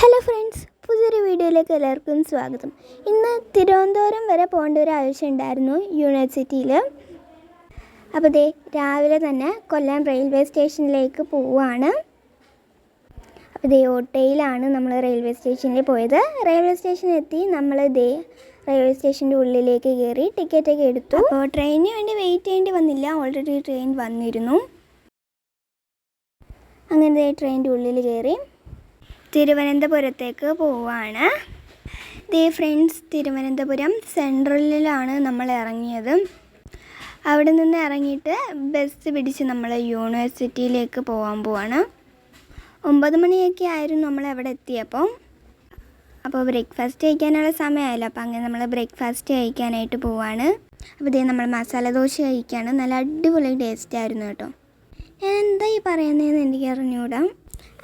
Hello friends പുതിയൊരു വീഡിയോയിലേക്ക് എല്ലാവർക്കും സ്വാഗതം. ഇന്ന് തിരുവനന്തപുരം വരെ പോകേണ്ട ഒരു ആവശ്യം ഉണ്ടായിരുന്നു യൂണിവേഴ്സിറ്റിയിൽ അപ്പോൾ ദേ രാവിലെ തന്നെ കൊല്ലം റെയിൽവേ സ്റ്റേഷനിലേക്ക് പോവുകയാണ്. അപ്പോൾ ദേ ഓട്ടോയിലാണ് നമ്മൾ റെയിൽവേ സ്റ്റേഷനിൽ പോയത്. റെയിൽവേ സ്റ്റേഷനിൽ എത്തി നമ്മൾ ദേ റെയിൽവേ സ്റ്റേഷന്റെ ഉള്ളിലേക്ക് കയറി ടിക്കറ്റൊക്കെ എടുത്തു. അപ്പോൾ ട്രെയിനിന് വേണ്ടി വെയിറ്റ് ചെയ്യേണ്ടി വന്നില്ല ഓൾറെഡി ട്രെയിൻ വന്നിരുന്നു. അങ്ങനെ ട്രെയിനിന്റെ ഉള്ളിൽ കയറി. തിരുവനന്തപുരത്തേക്ക് പോവാണ്. ദേ ഫ്രണ്ട്സ് തിരുവനന്തപുരം സെൻട്രലിലാണ് നമ്മൾ ഇറങ്ങിയത്. അവിടെ നിന്ന് ഇറങ്ങിയിട്ട് ബസ് പിടിച്ച് നമ്മൾ യൂണിവേഴ്സിറ്റിയിലേക്ക് പോകാൻ പോവാണ്. ഒമ്പത് മണിയൊക്കെ ആയിരുന്നു നമ്മൾ അവിടെ എത്തിയപ്പോൾ അപ്പോൾ ബ്രേക്ക്ഫാസ്റ്റ് കഴിക്കാനുള്ള സമയമായല്ലോ. അപ്പോൾ അങ്ങനെ നമ്മൾ ബ്രേക്ക്ഫാസ്റ്റ് കഴിക്കാനായിട്ട് പോവാണ്. അപ്പോൾ ഇതേ നമ്മൾ മസാല ദോശ കഴിക്കുകയാണ് നല്ല അടിപൊളി ടേസ്റ്റ് ആയിരുന്നു കേട്ടോ. ഞാൻ എന്താ ഈ പറയുന്നതെന്ന് എനിക്ക് അറിഞ്ഞുകൂടാം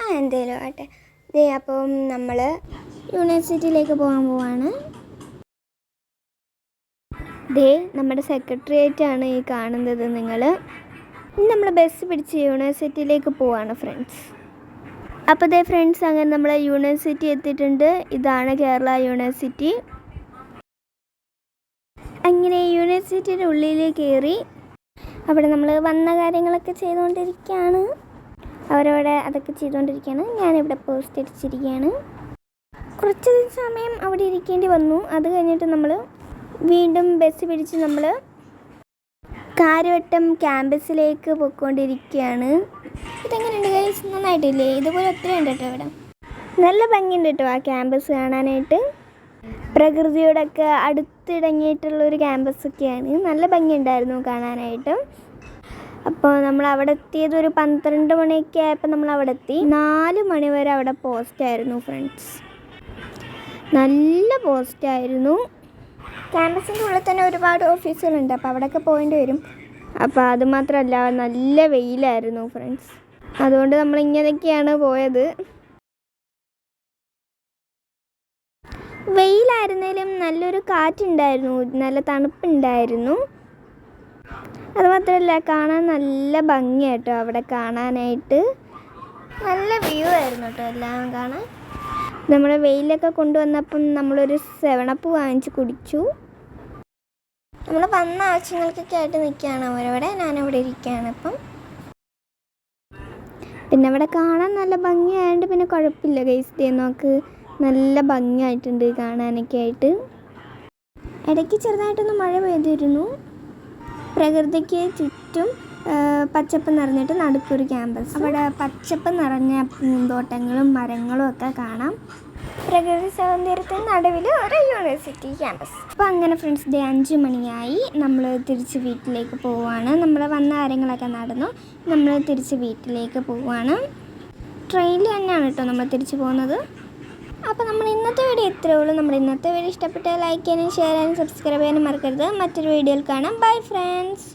ആ എന്തേലും ആട്ടെ ദേ അപ്പം നമ്മൾ യൂണിവേഴ്സിറ്റിയിലേക്ക് പോകാൻ പോവാണ്. ദേ നമ്മുടെ സെക്രട്ടേറിയറ്റ് ആണ് ഈ കാണുന്നത് നിങ്ങൾ ഇനി നമ്മൾ ബസ് പിടിച്ച് യൂണിവേഴ്സിറ്റിയിലേക്ക് പോവാണ് ഫ്രണ്ട്സ്. അപ്പോൾ ദേ ഫ്രണ്ട്സ് അങ്ങനെ നമ്മൾ യൂണിവേഴ്സിറ്റി എത്തിയിട്ടുണ്ട്. ഇതാണ് കേരള യൂണിവേഴ്സിറ്റി. അങ്ങനെ യൂണിവേഴ്സിറ്റിയുടെ ഉള്ളിൽ കയറി അവിടെ നമ്മൾ വന്ന കാര്യങ്ങളൊക്കെ ചെയ്തുകൊണ്ടിരിക്കുകയാണ്. അവരവിടെ അതൊക്കെ ചെയ്തുകൊണ്ടിരിക്കുകയാണ്. ഞാനിവിടെ പോസ്റ്റ് അടിച്ചിരിക്കുകയാണ് കുറച്ച് സമയം അവിടെ ഇരിക്കേണ്ടി വന്നു. അത് കഴിഞ്ഞിട്ട് നമ്മൾ വീണ്ടും ബസ് പിടിച്ച് നമ്മൾ കാര്യവട്ടം ക്യാമ്പസിലേക്ക് പോയിക്കൊണ്ടിരിക്കുകയാണ്. ഇതെങ്ങനെയുണ്ട് ഗൈസ് നന്നായിട്ടില്ലേ? ഇതുപോലെ ഒത്തിരി ഉണ്ട് കേട്ടോ ഇവിടെ. നല്ല ഭംഗിയുണ്ട് കേട്ടോ ആ ക്യാമ്പസ് കാണാനായിട്ട്. പ്രകൃതിയോടൊക്കെ അടുത്തിടങ്ങിയിട്ടുള്ള ഒരു ക്യാമ്പസൊക്കെയാണ് നല്ല ഭംഗിയുണ്ടായിരുന്നു കാണാനായിട്ട്. അപ്പോൾ നമ്മൾ അവിടെ എത്തിയത് ഒരു പന്ത്രണ്ട് മണിയൊക്കെ ആയപ്പോൾ നമ്മൾ അവിടെ എത്തി നാല് മണി വരെ അവിടെ പോസ്റ്റായിരുന്നു ഫ്രണ്ട്സ് നല്ല പോസ്റ്റായിരുന്നു ക്യാമ്പസിന്റെ ഉള്ളിൽ തന്നെ ഒരുപാട് ഓഫീസുകളുണ്ട് അപ്പോൾ അവിടെയൊക്കെ പോകേണ്ടി വരും. അപ്പോൾ അതുമാത്രമല്ല നല്ല വെയിലായിരുന്നു ഫ്രണ്ട്സ് അതുകൊണ്ട് നമ്മൾ ഇങ്ങനെയൊക്കെയാണ് പോയത്. വെയിലായിരുന്നാലും നല്ലൊരു കാറ്റുണ്ടായിരുന്നു നല്ല തണുപ്പുണ്ടായിരുന്നു. അതുമാത്രമല്ല കാണാൻ നല്ല ഭംഗിയായിട്ടോ അവിടെ കാണാനായിട്ട്. നല്ല വ്യൂ ആയിരുന്നു കേട്ടോ എല്ലാം കാണാൻ. നമ്മുടെ വെയിലൊക്കെ കൊണ്ടുവന്നപ്പം നമ്മളൊരു സെവണപ്പ് വാങ്ങിച്ച് കുടിച്ചു. നമ്മൾ വന്ന ആവശ്യങ്ങൾക്കൊക്കെ ആയിട്ട് നിൽക്കുകയാണ് അവരവിടെ ഞാനവിടെ ഇരിക്കുകയാണ് ഇപ്പം. പിന്നെ അവിടെ കാണാൻ നല്ല ഭംഗിയായതുകൊണ്ട് പിന്നെ കുഴപ്പമില്ല ഗൈസ് ഡേ നോക്ക് നല്ല ഭംഗിയായിട്ടുണ്ട് കാണാനൊക്കെ ആയിട്ട്. ഇടയ്ക്ക് ചെറുതായിട്ടൊന്ന് മഴ പെയ്തിരുന്നു. പ്രകൃതിക്ക് ചുറ്റും പച്ചപ്പ് നിറഞ്ഞിട്ട് നടുക്കൊരു ക്യാമ്പസ്. അവിടെ പച്ചപ്പ് നിറഞ്ഞ പൂന്തോട്ടങ്ങളും മരങ്ങളും ഒക്കെ കാണാം. പ്രകൃതി സൗന്ദര്യത്തിന് നടുവിൽ ഒരു യൂണിവേഴ്സിറ്റി ക്യാമ്പസ്. അപ്പോൾ അങ്ങനെ ഫ്രണ്ട്സ് ഡേ അഞ്ച് മണിയായി നമ്മൾ തിരിച്ച് വീട്ടിലേക്ക് പോവുകയാണ് നമ്മൾ വന്ന കാര്യങ്ങളൊക്കെ നടന്നു നമ്മൾ തിരിച്ച് വീട്ടിലേക്ക് പോവുകയാണ് ട്രെയിനിൽ തന്നെയാണ് കേട്ടോ നമ്മൾ തിരിച്ച് പോകുന്നത്. അപ്പോൾ നമ്മൾ ഇന്നത്തെ വീഡിയോ ഇത്രയേ ഉള്ളൂ. നമ്മുടെ ഇന്നത്തെ വീഡിയോ ഇഷ്ടപ്പെട്ടാൽ ലൈക്ക് ചെയ്യാനും ഷെയർ ചെയ്യാനും സബ്സ്ക്രൈബ് ചെയ്യാനും മറക്കരുത്. മറ്റൊരു വീഡിയോയിൽ കാണാം. Bye friends